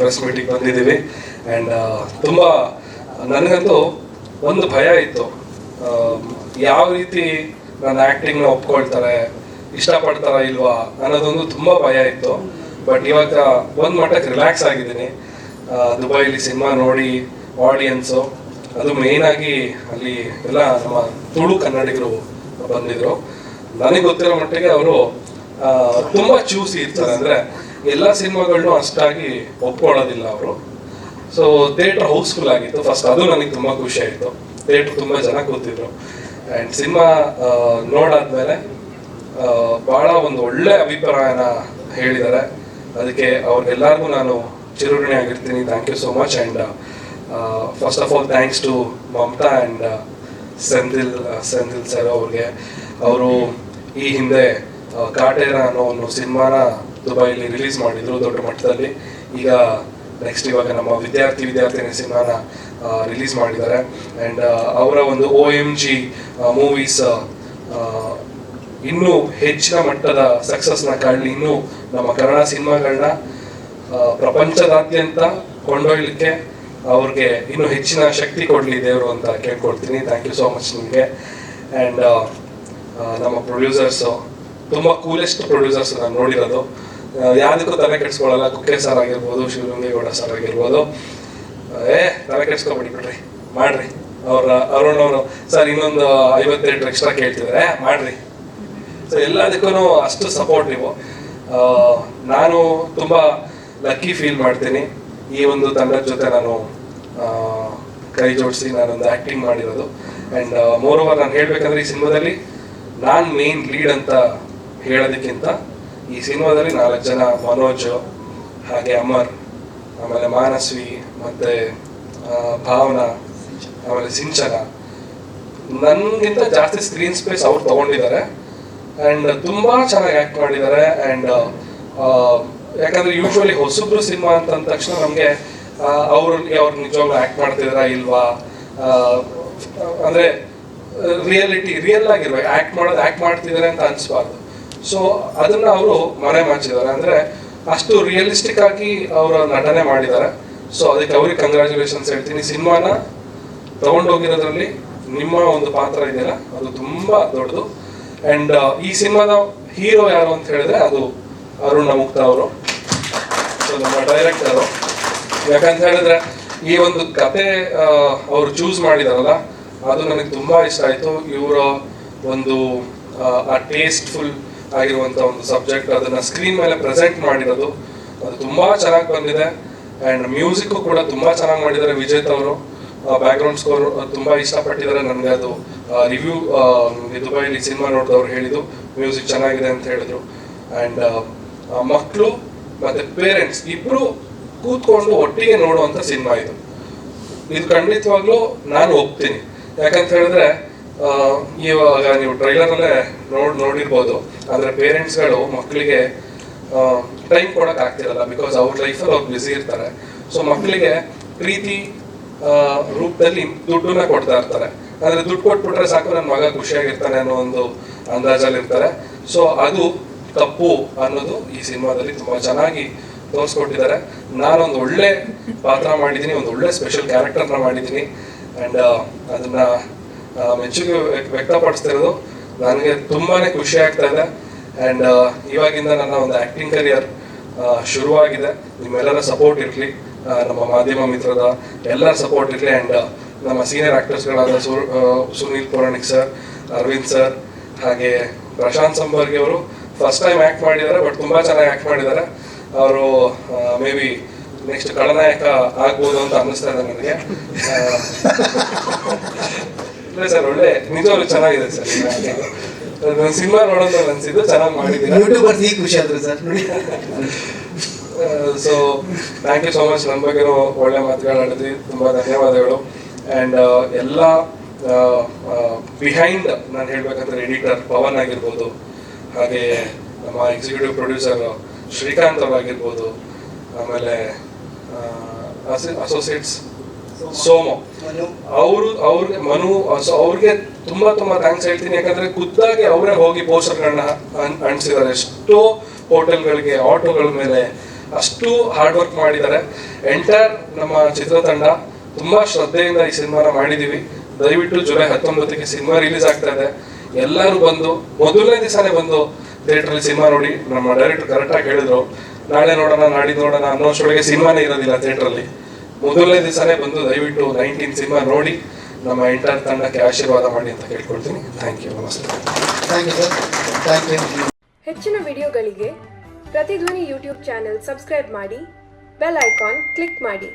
Press meeting ಬಂದಿದ್ದೀವಿ. And ತುಂಬ, ನನಗಂತೂ ಒಂದು ಭಯ ಇತ್ತು. ಯಾವ ರೀತಿ ನನ್ನ ಆ್ಯಕ್ಟಿಂಗ್ನ ಒಪ್ಕೊಳ್ತಾರೆ, ಇಷ್ಟಪಡ್ತಾರ ಇಲ್ವಾ ಅನ್ನೋದೊಂದು ತುಂಬ ಭಯ ಇತ್ತು. ಬಟ್ ಇವಾಗ ಒಂದು ಮಟ್ಟಕ್ಕೆ ರಿಲ್ಯಾಕ್ಸ್ ಆಗಿದ್ದೀನಿ. ದುಬೈಲಿ ಸಿನಿಮಾ ನೋಡಿ ಆಡಿಯನ್ಸು ಅದು ಮೇಯ್ನಾಗಿ ಅಲ್ಲಿ ಎಲ್ಲ ನಮ್ಮ ತುಳು ಕನ್ನಡಿಗರು ಬಂದಿದ್ರು. ನನಗೆ ಗೊತ್ತಿರೋ ಮಟ್ಟಿಗೆ ಅವರು ತುಂಬ ಚೂಸಿ ಇರ್ತಾರೆ. ಅಂದ್ರೆ ಎಲ್ಲ ಸಿನಿಮಾಗಳನ್ನು ಅಷ್ಟಾಗಿ ಒಪ್ಕೊಳ್ಳೋದಿಲ್ಲ ಅವರು. ಸೊ ಥಿಯೇಟರ್ ಹೌಸ್ಫುಲ್ ಆಗಿತ್ತು. ಫಸ್ಟ್ ಅದು ನನಗೆ ತುಂಬಾ ಖುಷಿ ಆಯಿತು. ಥಿಯೇಟರ್ ತುಂಬಾ ಜನ ಕೂತಿದ್ರು. ಆ್ಯಂಡ್ ಸಿನಿಮಾ ನೋಡಾದ್ಮೇಲೆ ಭಾಳ ಒಂದು ಒಳ್ಳೆ ಅಭಿಪ್ರಾಯನ ಹೇಳಿದ್ದಾರೆ. ಅದಕ್ಕೆ ಅವ್ರಿಗೆಲ್ಲರಿಗೂ ನಾನು ಚಿರುಋಣಿ ಆಗಿರ್ತೀನಿ. Thank you so much and first of all thanks to Mamata and Senthil Senthil sir ಅವ್ರಿಗೆ. ಅವರು ಈ ಹಿಂದೆ ಕಾಟೇರ ಅನ್ನೋ ಒಂದು ಸಿನಿಮಾನ ದುಬೈಲಿ ರಿಲೀಸ್ ಮಾಡಿದ್ರು ದೊಡ್ಡ ಮಟ್ಟದಲ್ಲಿ. ಈಗ ನೆಕ್ಸ್ಟ್ ಇವಾಗ ನಮ್ಮ ವಿದ್ಯಾರ್ಥಿ ವಿದ್ಯಾರ್ಥಿನಿ ಸಿನಿಮಾನ ರಿಲೀಸ್ ಮಾಡಿದ್ದಾರೆ. ಅಂಡ್ ಅವರ ಒಂದು ಒ ಎಂ ಜಿ ಮೂವೀಸ್ ಇನ್ನೂ ಹೆಚ್ಚಿನ ಮಟ್ಟದ ಸಕ್ಸಸ್ನ ಕಾಣಲಿ ಇನ್ನೂ ನಮ್ಮ ಕನ್ನಡ ಸಿನಿಮಾಗಳನ್ನ ಪ್ರಪಂಚದಾದ್ಯಂತ ಕೊಂಡೊಯ್ಲಿಕ್ಕೆ ಅವ್ರಿಗೆ ಇನ್ನೂ ಹೆಚ್ಚಿನ ಶಕ್ತಿ ಕೊಡಲಿ ದೇವರು ಅಂತ ಕೇಳ್ಕೊಳ್ತೀನಿ. ಥ್ಯಾಂಕ್ ಯು ಸೋ ಮಚ್ ನಿಮಗೆ. ಆ್ಯಂಡ್ ನಮ್ಮ ಪ್ರೊಡ್ಯೂಸರ್ಸು ತುಂಬ ಕೂಲೆಸ್ಟ್ ಪ್ರೊಡ್ಯೂಸರ್ಸ್ ನಾನು ನೋಡಿರೋದು. ಯಾವ್ದಕ್ಕೂ ತಲೆ ಕೆಡಿಸ್ಕೊಳ್ಳಲ್ಲ. ಕುಕ್ಕೆ ಸರ್ ಆಗಿರ್ಬೋದು ಶಿವಲಿಂಗೇಗೌಡ ಸರ್ ಆಗಿರ್ಬೋದು. ಏ ತಲೆ ಕೆಡಿಸ್ಕೊಬೇಡಿ ಬಿಡ್ರಿ. ಮಾಡ್ರಿ. ಅವ್ರ ಅರುಣ್ ಸರ್ ಇನ್ನೊಂದು ಐವತ್ತೆಂಟು ಎಕ್ಸ್ಟ್ರಾ ಕೇಳ್ತಿದ್ರೆ. "ಏ, ಮಾಡ್ರಿ. ಸೊ ಎಲ್ಲದಕ್ಕೂ ಅಷ್ಟು ಸಪೋರ್ಟ್ ನೀವು. ನಾನು ತುಂಬ ಲಕ್ಕಿ ಫೀಲ್ ಮಾಡ್ತೀನಿ. ಈ ಒಂದು ತಂಡದ ಜೊತೆ ನಾನು ಕೈ ಜೋಡಿಸಿ ನಾನೊಂದು ಆ್ಯಕ್ಟಿಂಗ್ ಮಾಡಿರೋದು. ಆ್ಯಂಡ್ ಮೋರ್ ಓವರ್ ನಾನು ಹೇಳಬೇಕಂದ್ರೆ ಈ ಸಿನಿಮಾದಲ್ಲಿ ನಾನು ಮೇನ್ ಲೀಡ್ ಅಂತ ಹೇಳೋದಕ್ಕಿಂತ ಈ ಸಿನಿಮಾದಲ್ಲಿ ನಾಲ್ಕು ಜನ ಮನೋಜ್, ಹಾಗೆ ಅಮರ್, ಆಮೇಲೆ ಮಾನಸ್ವಿ, ಮತ್ತೆ ಭಾವನಾ, ಆಮೇಲೆ ಸಿಂಚನ. ನನ್ಗಿಂತ ಜಾಸ್ತಿ ಸ್ಕ್ರೀನ್ ಸ್ಪೇಸ್ ಅವ್ರು ತಗೊಂಡಿದ್ದಾರೆ. ಅಂಡ್ ತುಂಬಾ ಚೆನ್ನಾಗಿ ಆಕ್ಟ್ ಮಾಡಿದ್ದಾರೆ. ಅಂಡ್ ಯಾಕಂದ್ರೆ ಯೂಶ್ವಲಿ ಹೊಸಬ್ರು ಸಿನಿಮಾ ಅಂತ ಅಂದ ತಕ್ಷಣ ನಮಗೆ ಅವರು ಅವ್ರು ನಿಜವಾಗ್ಲೂ ಆಕ್ಟ್ ಮಾಡ್ತಿದ್ದಾರಾ ಇಲ್ವಾ? ಅಂದ್ರೆ ರಿಯಾಲಿಟಿ ರಿಯಲ್ ಆಗಿರ್ಬೇಕು. ಆಕ್ಟ್ ಮಾಡೋದು ಆಕ್ಟ್ ಮಾಡ್ತಿದ್ದಾರೆ ಅಂತ ಅನ್ಸ್ಬಾರ್ದು. ಸೊ ಅದನ್ನ ಅವರು ಮನೆ ಮಾಚಿದ್ದಾರೆ ಅಂದ್ರೆ ಅಷ್ಟು ರಿಯಲಿಸ್ಟಿಕ್ ಆಗಿ ಅವರ ನಟನೆ ಮಾಡಿದ್ದಾರೆ. ಸೊ ಅದಕ್ಕೆ ಅವ್ರಿಗೆ ಕಂಗ್ರ್ಯಾಚುಲೇಷನ್ಸ್ ಹೇಳ್ತೀನಿ. ಸಿನಿಮಾನ ತಗೊಂಡೋಗಿರೋದ್ರಲ್ಲಿ ನಿಮ್ಮ ಒಂದು ಪಾತ್ರ ಇದೆಯಲ್ಲ, ಅದು ತುಂಬಾ ದೊಡ್ಡದು. ಅಂಡ್ ಈ ಸಿನಿಮಾದ ಹೀರೋ ಯಾರು ಅಂತ ಹೇಳಿದ್ರೆ ಅದು ಅರುಣ್ ಮುಕ್ತ ಅವರು. ನಮ್ಮ ಡೈರೆಕ್ಟರ್ ಯಾಕಂತ ಹೇಳಿದ್ರೆ ಈ ಒಂದು ಕತೆ ಅವರು ಚೂಸ್ ಮಾಡಿದಾರಲ್ಲ, ಅದು ನನಗೆ ತುಂಬಾ ಇಷ್ಟ ಆಯ್ತು. ಇವರ ಒಂದು, ಆ ಟೇಸ್ಟ್ಫುಲ್ ಆಗಿರುವಂತ ಒಂದು ಸಬ್ಜೆಕ್ಟ್ ಅದನ್ನ ಸ್ಕ್ರೀನ್ ಮೇಲೆ ಪ್ರೆಸೆಂಟ್ ಮಾಡಿರೋದು. ಅದು ತುಂಬಾ ಚೆನ್ನಾಗಿ ಬಂದಿದೆ. ಅಂಡ್ ಮ್ಯೂಸಿಕ್ ಕೂಡ ತುಂಬಾ ಚೆನ್ನಾಗಿ ಮಾಡಿದ್ದಾರೆ ವಿಜೇತ್ ಅವರು. ಬ್ಯಾಕ್ಗ್ರೌಂಡ್ ಸ್ಕೋರ್ ತುಂಬಾ ಇಷ್ಟಪಟ್ಟಿದ್ದಾರೆ ನನಗೆ. ಅದು ರಿವ್ಯೂ ದುಬೈಲಿ ಸಿನಿಮಾ ನೋಡಿದವ್ರು ಹೇಳಿದ್ದು. ಮ್ಯೂಸಿಕ್ ಚೆನ್ನಾಗಿದೆ ಅಂತ ಹೇಳಿದ್ರು. ಅಂಡ್ ಮಕ್ಕಳು ಮತ್ತೆ ಪೇರೆಂಟ್ಸ್ ಇಬ್ರು ಕೂತ್ಕೊಂಡು ಒಟ್ಟಿಗೆ ನೋಡುವಂತ ಸಿನಿಮಾ ಇದು. ಇದು ಖಂಡಿತವಾಗ್ಲೂ ನಾನು ಒಪ್ತೀನಿ. ಯಾಕಂತ ಹೇಳಿದ್ರೆ ಇವಾಗ ನೀವು ಟ್ರೈಲರ್ ಅಲ್ಲೇ ನೋಡ್, ನೋಡಿರ್ಬೋದು. ಅಂದ್ರೆ ಪೇರೆಂಟ್ಸ್ಗಳು ಮಕ್ಕಳಿಗೆ ಟೈಮ್ ಕೊಡಕ್ ಆಗ್ತಿರಲ್ಲ ಬಿಕಾಸ್ ಅವ್ರ ಲೈಫಲ್ಲಿ ಅವ್ರು ಬ್ಯುಸಿ ಇರ್ತಾರೆ. ಸೊ ಮಕ್ಕಳಿಗೆ ಪ್ರೀತಿ ರೂಪದಲ್ಲಿ ದುಡ್ಡನ್ನ ಕೊಡ್ತಾ ಇರ್ತಾರೆ. ಅಂದ್ರೆ ದುಡ್ಡು ಕೊಟ್ಬಿಟ್ರೆ ಸಾಕು ನನ್ನ ಮಗ ಖುಷಿಯಾಗಿರ್ತಾನೆ ಅನ್ನೋ ಒಂದು ಅಂದಾಜಲ್ಲಿ ಇರ್ತಾರೆ ಸೊ ಅದು ತಪ್ಪು ಅನ್ನೋದು ಈ ಸಿನಿಮಾದಲ್ಲಿ ತುಂಬಾ ಚೆನ್ನಾಗಿ ತೋರಿಸ್ಕೊಟ್ಟಿದ್ದಾರೆ. ನಾನೊಂದು ಒಳ್ಳೆ ಪಾತ್ರ ಮಾಡಿದ್ದೀನಿ, ಒಂದು ಒಳ್ಳೆ ಸ್ಪೆಷಲ್ ಕ್ಯಾರೆಕ್ಟರ್ನ ಮಾಡಿದ್ದೀನಿ. ಅಂಡ್ ಅದನ್ನ ಮೆಚ್ಚುಗೆ ವ್ಯ- ವ್ಯಕ್ತಪಡಿಸ್ತಿರೋದು ನನಗೆ ತುಂಬಾನೇ ಖುಷಿ ಆಗ್ತಾ ಇದೆ. ಅಂಡ್ ಇವಾಗಿಂದ ನನ್ನ ಒಂದು ಆಕ್ಟಿಂಗ್ ಕರಿಯರ್ ಶುರುವಾಗಿದೆ. ನಿಮ್ಮೆಲ್ಲರ ಸಪೋರ್ಟ್ ಇರಲಿ. ನಮ್ಮ ಮಾಧ್ಯಮ ಮಿತ್ರದ ಎಲ್ಲರ ಸಪೋರ್ಟ್ ಇರಲಿ. ಅಂಡ್ ನಮ್ಮ ಸೀನಿಯರ್ ಆಕ್ಟರ್ಸ್ಗಳಾದ ಸು- ಆ, ಸುನೀಲ್ ಪೌರಾಣಿಕ್ ಸರ್ ಅರವಿಂದ್ ಸರ್ ಹಾಗೆ ಪ್ರಶಾಂತ್ ಸಂಬರ್ಗಿ ಅವರು ಫಸ್ಟ್ ಟೈಮ್ ಆಕ್ಟ್ ಮಾಡಿದ್ದಾರೆ ಬಟ್ ತುಂಬಾ ಚೆನ್ನಾಗಿ ಆಕ್ಟ್ ಮಾಡಿದ್ದಾರೆ. ಅವರು ಮೇ ಬಿ ನೆಕ್ಸ್ಟ್ ಖಳನಾಯಕ ಆಗ್ಬೋದು ಅಂತ ಅನ್ನಿಸ್ತಾ ಇದೆ ನನಗೆ. ಇಲ್ಲ ಸರ್ ಒಳ್ಳೆ ನಿಜವಾಗ್ಲೂ ಚೆನ್ನಾಗಿದೆ ಸರ್. ಸಿನಿಮಾ ನೋಡೋದು ಅನ್ಸಿದ್ದು ಚೆನ್ನಾಗಿ ಮಾಡಿದ್ದೀನಿ. ಯೂಟ್ಯೂಬರ್ಸ್ ಖುಷಿ ಆದ್ರು sir? So thank you so much ನನ್ನ ಬಗ್ಗೆ ಒಳ್ಳೆ ಮಾತುಗಳಾಡಿದ್ವಿ ತುಂಬಾ ಧನ್ಯವಾದಗಳು. ಆ್ಯಂಡ್ ಎಲ್ಲ ಬಿಹೈಂಡ್ ನಾನು ಹೇಳ್ಬೇಕಂದ್ರೆ ಎಡಿಟರ್ ಪವನ್ ಆಗಿರ್ಬೋದು ಹಾಗೆ ನಮ್ಮ ಎಕ್ಸಿಕ್ಯೂಟಿವ್ ಪ್ರೊಡ್ಯೂಸರ್ ಶ್ರೀಕಾಂತ್ ಅವರಾಗಿರ್ಬೋದು ಆಮೇಲೆ ಅಸೋಸಿಯೇಟ್ಸ್ ಸೋಮು. ಅವರು ಅವ್ರಿಗೆ ಮನು ಅವ್ರಿಗೆ ತುಂಬಾ ತುಂಬಾ ಥ್ಯಾಂಕ್ಸ್ ಹೇಳ್ತೀನಿ. ಯಾಕಂದ್ರೆ ಖುದ್ದಾಗಿ ಅವರೇ ಹೋಗಿ ಪೋಸ್ಟರ್ಗಳನ್ನ ಅಂಟಿಸಿದ್ದಾರೆ. ಎಷ್ಟೋ ಹೋಟೆಲ್ಗಳಿಗೆ, ಆಟೋಗಳ ಮೇಲೆ ಅಷ್ಟು ಹಾರ್ಡ್ ವರ್ಕ್ ಮಾಡಿದ್ದಾರೆ. ಎಂಟೈರ್ ನಮ್ಮ ಚಿತ್ರತಂಡ ತುಂಬಾ ಶ್ರದ್ಧೆಯಿಂದ ಈ ಸಿನಿಮಾನ ಮಾಡಿದೀವಿ. ದಯವಿಟ್ಟು ಜುಲೈ ಹತ್ತೊಂಬತ್ತಕ್ಕೆ ಸಿನಿಮಾ ರಿಲೀಸ್ ಆಗ್ತಾ ಇದೆ. ಎಲ್ಲರೂ ಬಂದು, ಮೊದಲನೇ ದಿವಸನೇ ಬಂದು ಥಿಯೇಟ್ರಲ್ಲಿ ಸಿನಿಮಾ ನೋಡಿ. ನಮ್ಮ ಡೈರೆಕ್ಟರ್ ಕರೆಕ್ಟಾಗಿ ಹೇಳಿದ್ರು. ನಾಳೆ ನೋಡೋಣ, ನಾಡಿದ್ದು ನೋಡೋಣ ಅನ್ನೋಷ್ಟೊಳಗೆ ಸಿನಿಮಾನೇ ಇರೋದಿಲ್ಲ ಥಿಯೇಟ್ರಲ್ಲಿ ಮೊದಲನೇ ದಿವಸನೇ ಬಂದು ದಯವಿಟ್ಟು ನೈನ್ಟೀನ್ ಸಿನಿಮಾ ನೋಡಿ ನಮ್ಮ ಎಂಟರ್ ತಂಡಕ್ಕೆ ಆಶೀರ್ವಾದ ಮಾಡಿ ಅಂತ ಕೇಳ್ಕೊಳ್ತೀನಿ. ಥ್ಯಾಂಕ್ ಯು ನಮಸ್ತೆ. ಹೆಚ್ಚಿನ ವಿಡಿಯೋಗಳಿಗೆ ಪ್ರತಿಧ್ವನಿ ಯೂಟ್ಯೂಬ್ ಚಾನೆಲ್ ಸಬ್ಸ್ಕ್ರೈಬ್ ಮಾಡಿ ಬೆಲ್ ಐಕಾನ್ ಕ್ಲಿಕ್ ಮಾಡಿ.